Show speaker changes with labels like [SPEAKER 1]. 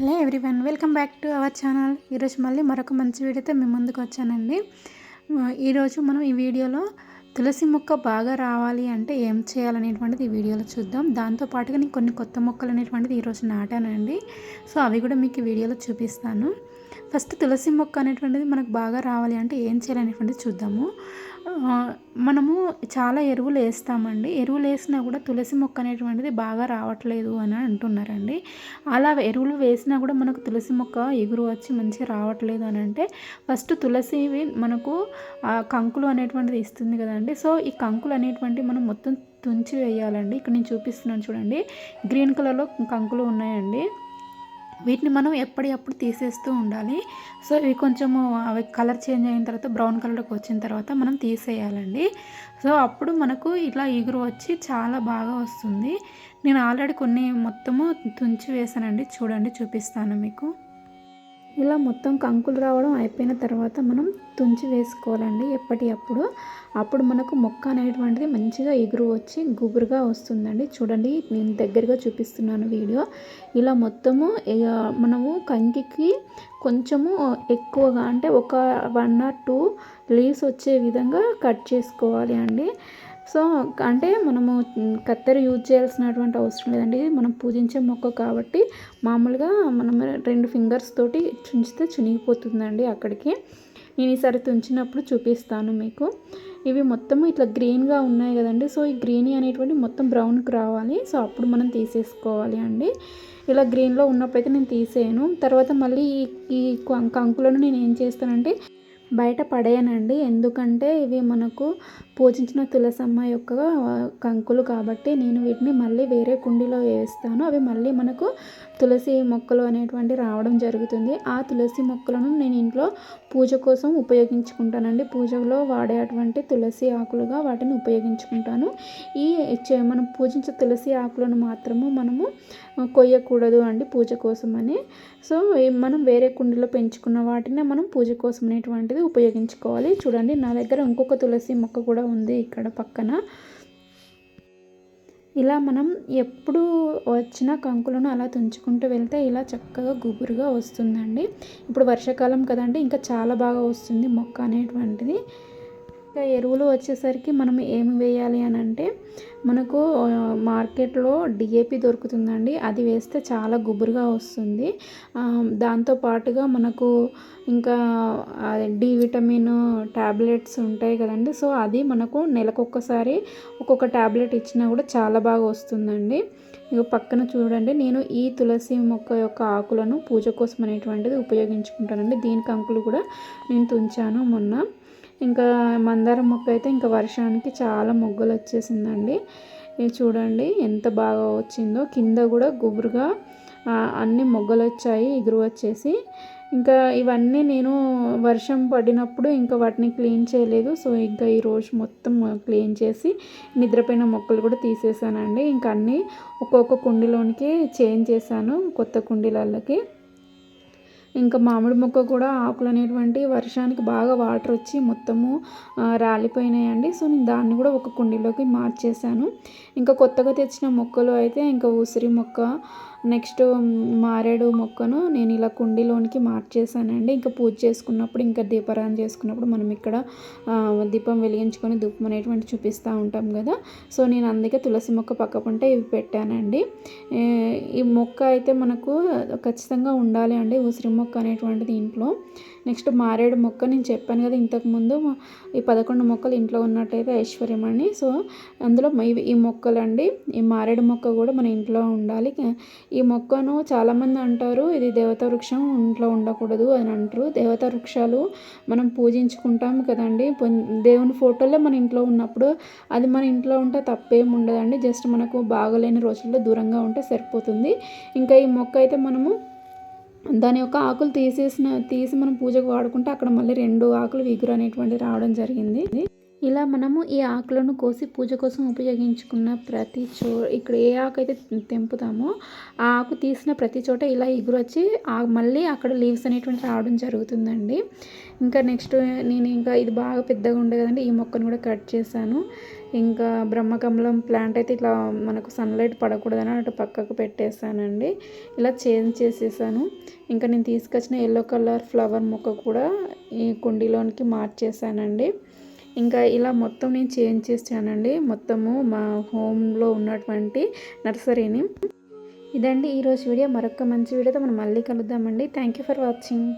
[SPEAKER 1] Hello everyone welcome back to our channel. ఈరోజు మళ్ళీ మరొక మంచి వీడియోతో మేము ముందుకు వచ్చానండి. ఈరోజు మనం ఈ వీడియోలో తులసి మొక్క బాగా రావాలి అంటే ఏం చేయాలనేటువంటిది ఈ వీడియోలో చూద్దాం. దాంతో పాటుగా నేను కొన్ని కొత్త మొక్కలు అనేటువంటిది ఈరోజు నాటానండి. సో అవి కూడా మీకు వీడియోలో చూపిస్తాను. ఫస్ట్ తులసి మొక్క అనేటువంటిది మనకు బాగా రావాలి అంటే ఏం చేయాలనేటువంటిది చూద్దాము. మనము చాలా ఎరువులు వేస్తామండి. ఎరువులు వేసినా కూడా తులసి మొక్క అనేటువంటిది బాగా రావట్లేదు అని అంటున్నారండి. అలా ఎరువులు వేసినా కూడా మనకు తులసి మొక్క ఎగురు వచ్చి మంచిగా రావట్లేదు అని అంటే ఫస్ట్ తులసి మనకు కంకులు అనేటువంటిది ఇస్తుంది కదండి. సో ఈ కంకులు అనేటువంటివి మనం మొత్తం తుంచి వేయాలండి. ఇక్కడ నేను చూపిస్తున్నాను చూడండి. గ్రీన్ కలర్లో కంకులు ఉన్నాయండి. వీటిని మనం ఎప్పటికప్పుడు తీసేస్తూ ఉండాలి. సో ఇవి కొంచెము అవి కలర్ చేంజ్ అయిన తర్వాత బ్రౌన్ కలర్కి వచ్చిన తర్వాత మనం తీసేయాలండి. సో అప్పుడు మనకు ఇట్లా ఎగురు వచ్చి చాలా బాగా వస్తుంది. నేను ఆల్రెడీ కొన్ని మొత్తము తుంచి వేసానండి. చూడండి చూపిస్తాను మీకు. ఇలా మొత్తం కంకులు రావడం అయిపోయిన తర్వాత మనం తుంచి వేసుకోవాలండి ఎప్పటికప్పుడు అప్పుడు. మనకు మొక్క అనేటువంటిది మంచిగా ఎగురు వచ్చి గుబురుగా వస్తుందండి. చూడండి నేను దగ్గరగా చూపిస్తున్నాను వీడియో. ఇలా మొత్తము మనము కంకికి కొంచెము ఎక్కువగా అంటే ఒక వన్ ఆర్ టూ లీవ్స్ వచ్చే విధంగా కట్ చేసుకోవాలి అండి. సో అంటే మనము కత్తెర యూజ్ చేయాల్సినటువంటి అవసరం లేదండి. ఇది మనం పూజించే మొక్క కాబట్టి మామూలుగా మనం రెండు ఫింగర్స్ తోటి చుంచితే చునిగిపోతుందండి అక్కడికి. నేను ఈసారి తుంచినప్పుడు చూపిస్తాను మీకు. ఇవి మొత్తం ఇట్లా గ్రీన్గా ఉన్నాయి కదండి. సో ఈ గ్రీన్ అనేటువంటి మొత్తం బ్రౌన్కి రావాలి. సో అప్పుడు మనం తీసేసుకోవాలి అండి. ఇలా గ్రీన్లో ఉన్నప్పుడైతే నేను తీసేయను. తర్వాత మళ్ళీ ఈ కం- కంకులను నేను ఏం చేస్తానంటే బయట పడేయనండి. ఎందుకంటే ఇవి మనకు పూజించిన తులసమ్మ యొక్క కంకులు కాబట్టి నేను వీటిని మళ్ళీ వేరే కుండీలో వేస్తాను. అవి మళ్ళీ మనకు తులసి మొక్కలు అనేటువంటి రావడం జరుగుతుంది. ఆ తులసి మొక్కలను నేను ఇంట్లో పూజ కోసం ఉపయోగించుకుంటానండి. పూజలో వాడేటువంటి తులసి ఆకులుగా వాటిని ఉపయోగించుకుంటాను. ఈ చే- మనం పూజించే తులసి ఆకులను మాత్రము మనము కొయ్యకూడదు అండి పూజ కోసమని. సో మనం వేరే కుండీలో పెంచుకున్న వాటిని మనం పూజ కోసం అనేటువంటిది ఉపయోగించుకోవాలి. చూడండి నా దగ్గర ఇంకొక తులసి మొక్క కూడా ఉంది ఇక్కడ పక్కన. ఇలా మనం ఎప్పుడు వచ్చిన కంకులను అలా తుంచుకుంటూ వెళ్తే ఇలా చక్కగా గుబురుగా వస్తుందండి. ఇప్పుడు వర్షాకాలం కదండి ఇంకా చాలా బాగా వస్తుంది మొక్క అనేటువంటిది. ఇంకా ఎరువులు వచ్చేసరికి మనం ఏమి వేయాలి అని మనకు మార్కెట్లో డిఏపి దొరుకుతుందండి. అది వేస్తే చాలా గుబురుగా వస్తుంది. దాంతో పాటుగా మనకు ఇంకా డి విటమిన్ ట్యాబ్లెట్స్ ఉంటాయి కదండి. సో అది మనకు నెలకొకసారి ఒక్కొక్క ట్యాబ్లెట్ ఇచ్చినా కూడా చాలా బాగా వస్తుందండి. ఇక పక్కన చూడండి నేను ఈ తులసి మొక్క యొక్క ఆకులను పూజ కోసం అనేటువంటిది ఉపయోగించుకుంటానండి. దీనికి అంకులు కూడా నేను తుంచాను మొన్న. ఇంకా మందారం మొక్క అయితే ఇంకా వర్షానికి చాలా మొగ్గలు వచ్చేసిందండి ఇది చూడండి ఎంత బాగా వచ్చిందో. కింద కూడా గుబురుగా అన్ని మొగ్గలు వచ్చాయి ఎగురు వచ్చేసి ఇంకా ఇవన్నీ నేను వర్షం పడినప్పుడు ఇంకా వాటిని క్లీన్ చేయలేదు. సో ఇంకా ఈరోజు మొత్తం క్లీన్ చేసి నిద్రపోయిన మొక్కలు కూడా తీసేసానండి. ఇంకా అన్నీ ఒక్కొక్క కుండీలోనికి చేంజ్ చేశాను కొత్త కుండీలకి ఇంకా మామిడి మొక్క కూడా ఆకులు అనేటువంటి వర్షానికి బాగా వాటర్ వచ్చి మొత్తము రాలిపోయినాయండి. సో నేను దాన్ని కూడా ఒక కుండీలోకి మార్చేశాను. ఇంకా కొత్తగా తెచ్చిన మొక్కలు అయితే ఇంకా ఉసిరి మొక్క నెక్స్ట్ మారేడు మొక్కను నేను ఇలా కుండీలోనికి మార్చేసానండి ఇంకా పూజ చేసుకున్నప్పుడు ఇంకా దీపారాధన చేసుకున్నప్పుడు మనం ఇక్కడ దీపం వెలిగించుకొని ధూపం అనేటువంటి చూపిస్తూ ఉంటాం కదా. సో నేను అందుకే తులసి మొక్క పక్క పంట ఇవి పెట్టానండి. ఈ మొక్క అయితే మనకు ఖచ్చితంగా ఉండాలి అండి ఉసిరి మొక్క అనేటువంటిది ఇంట్లో. నెక్స్ట్ మారేడు మొక్క నేను చెప్పాను కదా ఇంతకుముందు ఈ పదకొండు మొక్కలు ఇంట్లో ఉన్నట్టయితే ఐశ్వర్యం అని సో అందులో ఈ మొక్కలండి. ఈ మారేడు మొక్క కూడా మన ఇంట్లో ఉండాలి. ఈ మొక్కను చాలామంది అంటారు ఇది దేవత వృక్షం ఇంట్లో ఉండకూడదు అని అంటారు. దేవత వృక్షాలు మనం పూజించుకుంటాం కదండి. దేవుని ఫోటోలే మన ఇంట్లో ఉన్నప్పుడు అది మన ఇంట్లో ఉంటే తప్పేం ఉండదండి. జస్ట్ మనకు బాగలేని రోజుల్లో దూరంగా ఉంటే సరిపోతుంది. ఇంకా ఈ మొక్క అయితే మనము దాని యొక్క ఆకులు తీసేసిన తీసి మనం పూజకు వాడుకుంటే అక్కడ మళ్ళీ రెండు ఆకులు విగురు అనేటువంటి రావడం జరిగింది. ఇలా మనము ఈ ఆకులను కోసి పూజ కోసం ఉపయోగించుకున్న ప్రతి చో ఇక్కడ ఏ ఆకు అయితే తెంపుతామో ఆ ఆకు తీసిన ప్రతి చోట ఇలా ఎగురు వచ్చి ఆ మళ్ళీ అక్కడ లీవ్స్ అనేటువంటి రావడం జరుగుతుందండి. ఇంకా నెక్స్ట్ నేను ఇంకా ఇది బాగా పెద్దగా ఉండే కదండి ఈ మొక్కను కూడా కట్ చేశాను. ఇంకా బ్రహ్మకమలం ప్లాంట్ అయితే ఇట్లా మనకు సన్లైట్ పడకూడదని అటు పక్కకు పెట్టేశానండి. ఇలా చేంజ్ చేసేసాను. ఇంకా నేను తీసుకొచ్చిన ఎల్లో కలర్ ఫ్లవర్ మొక్క కూడా ఈ కుండీలోనికి మార్చేసానండి ఇంకా ఇలా మొత్తం నేను చేంజ్ చేసానండి మొత్తము మా హోమ్లో ఉన్నటువంటి నర్సరీని. ఇదండి ఈరోజు వీడియో. మరొక మంచి వీడియోతో మనం మళ్ళీ కలుద్దామండి. Thank you for watching.